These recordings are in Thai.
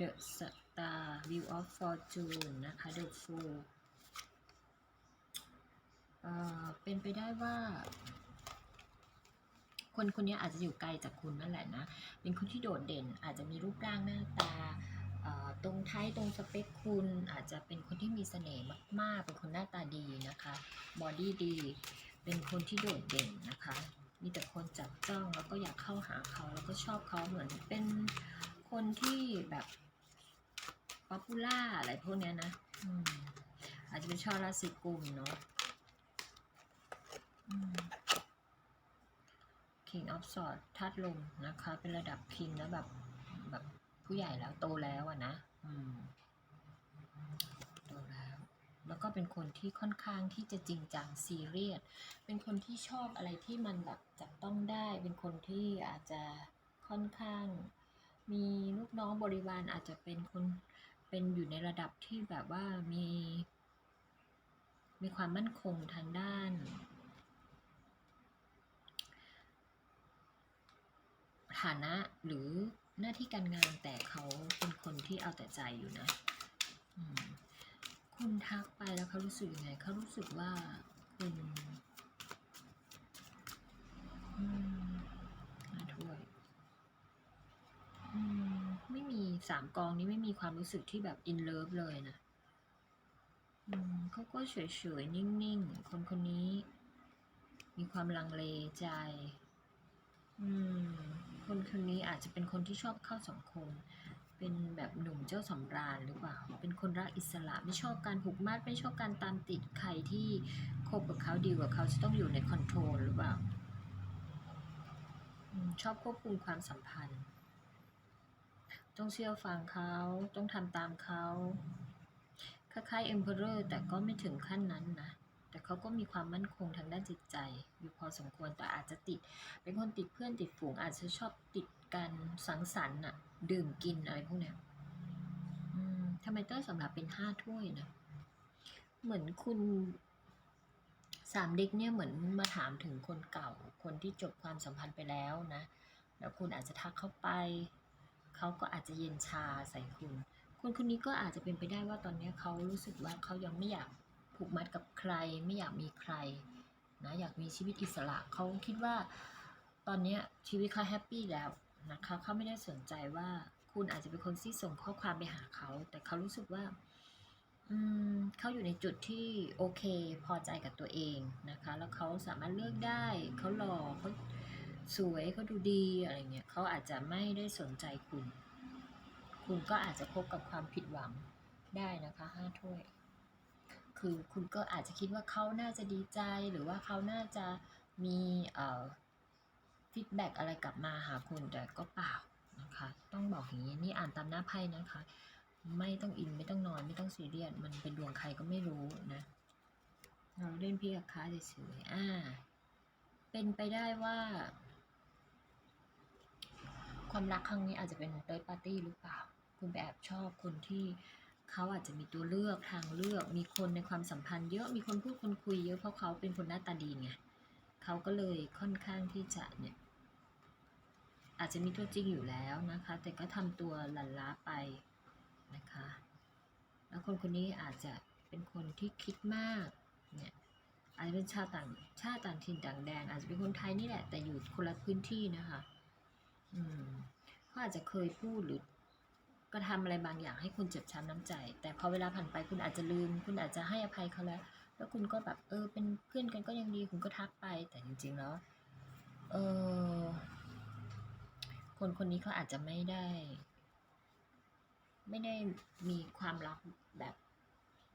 The Star View of Fortune นะคะ The Fool เอ่อเป็นไปได้ว่า คนคนนี้อาจจะอยู่ไกลจากคุณนั่นแหละนะ เป็นคนที่โดดเด่น อาจจะมีรูปร่างหน้าตาเอ่อตรงท้ายตรงสเปคคุณอาจจะเป็นคนที่มีเสน่ห์มาก ๆ เป็นคนหน้าตาดีนะคะ บอดี้ดี เป็นคนที่โดดเด่นนะคะ มีแต่คนจับจ้องแล้วก็อยากเข้าหาเขาแล้วก็ชอบเขาเหมือนเป็นคนที่แบบ ป๊อปปูล่าอะไรพวกเนี้ยนะอืมอาจจะเป็นชาวราศีกุมเนาะ King of Swords ธาตุลมนะคะ เป็นระดับ King แล้วแบบแบบผู้ใหญ่แล้วโตแล้วอะนะอืมโตแล้ว แล้วก็เป็นคนที่ค่อนข้างที่จะจริงจังซีเรียส เป็นคนที่ชอบอะไรที่มันแบบจับต้องได้ เป็นคนที่อาจจะค่อนข้างมีลูกน้องบริวารอาจจะเป็นคน เป็นอยู่ในระดับที่แบบว่ามี มีความมั่นคงทางด้าน ฐานะหรือหน้าที่การงานแต่เขาเป็นคนที่เอาแต่ใจอยู่นะคุณทักไปแล้วเขารู้สึกยังไงเขารู้สึกว่าคุณอืมมาถ้วยอืมไม่มี สามกองนี้ไม่มีความรู้สึกที่แบบอินเลิฟเลยนะอืมเขาก็เฉยๆ นิ่งๆ คนคนนี้ มีความลังเลใจอืมคนคนนี้อาจจะเป็นคนที่ชอบเข้าสังคม เป็นแบบหนุ่มเจ้าสำราญหรือเปล่า เป็นคนรักอิสระไม่ชอบการผูกมัดไม่ชอบการตามติดใครที่คบกับเขาดีกว่าเขาจะต้องอยู่ในคอนโทรลหรือเปล่าอืมชอบควบคุมความสัมพันธ์ ต้องเชื่อฟังเขาต้องทำตามเขาคล้ายๆ Emperor แต่ก็ไม่ถึงขั้นนั้นนะ แต่เขาก็มีความมั่นคงทางด้านจิตใจ อยู่พอสมควรแต่อาจจะติด เป็นคนติดเพื่อนติดฝูง อาจจะชอบติดการสังสรรค์น่ะดื่มกินอะไรพวกเนี้ยทำไมเต้ยสำหรับเป็นห้าถ้วยนะ เหมือนคุณสามเด็กเนี่ยเหมือนมาถามถึงคนเก่า คนที่จบความสัมพันธ์ไปแล้วนะ แล้วคุณอาจจะทักเข้าไป เขาก็อาจจะเย็นชาใส่คุณ คนคนนี้ก็อาจจะเป็นไปได้ว่าตอนนี้เขารู้สึกว่าเขายังไม่อยากผูกมัดกับใคร ไม่อยากมีใครนะอยากมีชีวิตอิสระเขาคิดว่า ตอนนี้ชีวิตเขาแฮปปี้แล้วนะคะเขาไม่ได้สนใจว่าคุณอาจจะเป็นคนที่ส่งข้อความไปหาเขา แต่เขารู้สึกว่าอืมเขาอยู่ในจุดที่โอเคพอใจกับตัวเองนะคะ แล้วเขาสามารถเลือกได้ เขาหล่อเขา สวยเขาดูดีอะไรเงี้ยเขาอาจจะไม่ได้สนใจคุณ คุณก็อาจจะพบกับความผิดหวังได้นะคะห้าถ้วย คือคุณก็อาจจะคิดว่าเขาน่าจะดีใจหรือว่าเขาน่าจะมีเอ่อฟีดแบ็กอะไรกลับมาหาคุณแต่ก็เปล่านะคะ ต้องบอกอย่างนี้นี่อ่านตามหน้าไพ่นะคะ ไม่ต้องอินไม่ต้องนอนไม่ต้องซีเรียสมันเป็นดวงใครก็ไม่รู้นะเราเล่นพี่กับค้าเฉยๆอ่า เป็นไปได้ว่า ความรักครั้งนี้อาจจะเป็นเติร์ดปาร์ตี้หรือเปล่า คุณไปแอบชอบคนที่เขาอาจจะมีตัวเลือกทางเลือก มีคนในความสัมพันธ์เยอะ มีคนพูดคนคุยเยอะเพราะเขาเป็นคนหน้าตาดีไงเขาก็เลยค่อนข้างที่จะเนี่ยอาจจะมีตัวจริงอยู่แล้วนะคะ แต่ก็ทำตัวหลั่นล้าไปนะคะ แล้วคนคนนี้อาจจะเป็นคนที่คิดมากเนี่ยอาจจะเป็นชาติต่างชาติต่างถิ่นต่างแดนอาจจะเป็นคนไทยนี่แหละแต่อยู่คนละพื้นที่นะคะ อืมเขาอาจจะเคยพูดหรือกระทำอะไรบางอย่างให้คุณเจ็บช้ำน้ำใจ แต่พอเวลาผ่านไปคุณอาจจะลืม คุณอาจจะให้อภัยเขาแล้ว แล้วคุณก็แบบเออเป็นเพื่อนกันก็ยังดีคุณก็ทักไป แต่จริงๆแล้วเออคนคนนี้เขาอาจจะไม่ได้ ไม่ได้มีความรักแบบ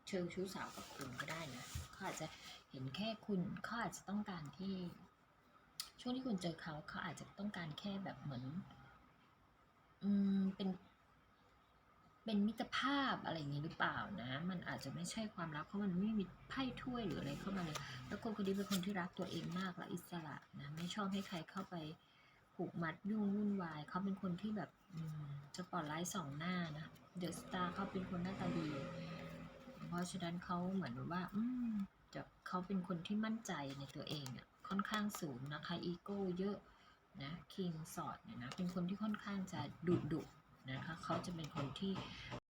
เชิงชู้สาวกับคุณก็ได้นะเขาอาจจะเห็นแค่คุณเขาอาจจะต้องการที่ ช่วงที่คุณเจอเขาเขาอาจจะต้องการแค่แบบเหมือน อืมเป็นเป็นมิตรภาพอะไรอย่างนี้หรือเปล่านะ มันอาจจะไม่ใช่ความรักเพราะมันไม่มีไพ่ถ้วยหรืออะไรเข้ามาเลย แล้วคนคนนี้เป็นคนที่รักตัวเองมากและอิสระนะไม่ชอบให้ใครเข้าไปผูกมัดยุ่งวุ่นวายเขาเป็นคนที่แบบอืมสปอตไลท์สองหน้านะเดอะสตาร์เขาเป็นคนหน้าตาดี เพราะฉะนั้นเขาเหมือนว่า อืมจะเขาเป็นคนที่มั่นใจในตัวเองอะ ค่อนข้างสูงนะคะ อีโก้เยอะนะคิงสอดเนี่ยนะ เป็นคนที่ค่อนข้างจะดุดุนะคะ เขาจะเป็นคนที่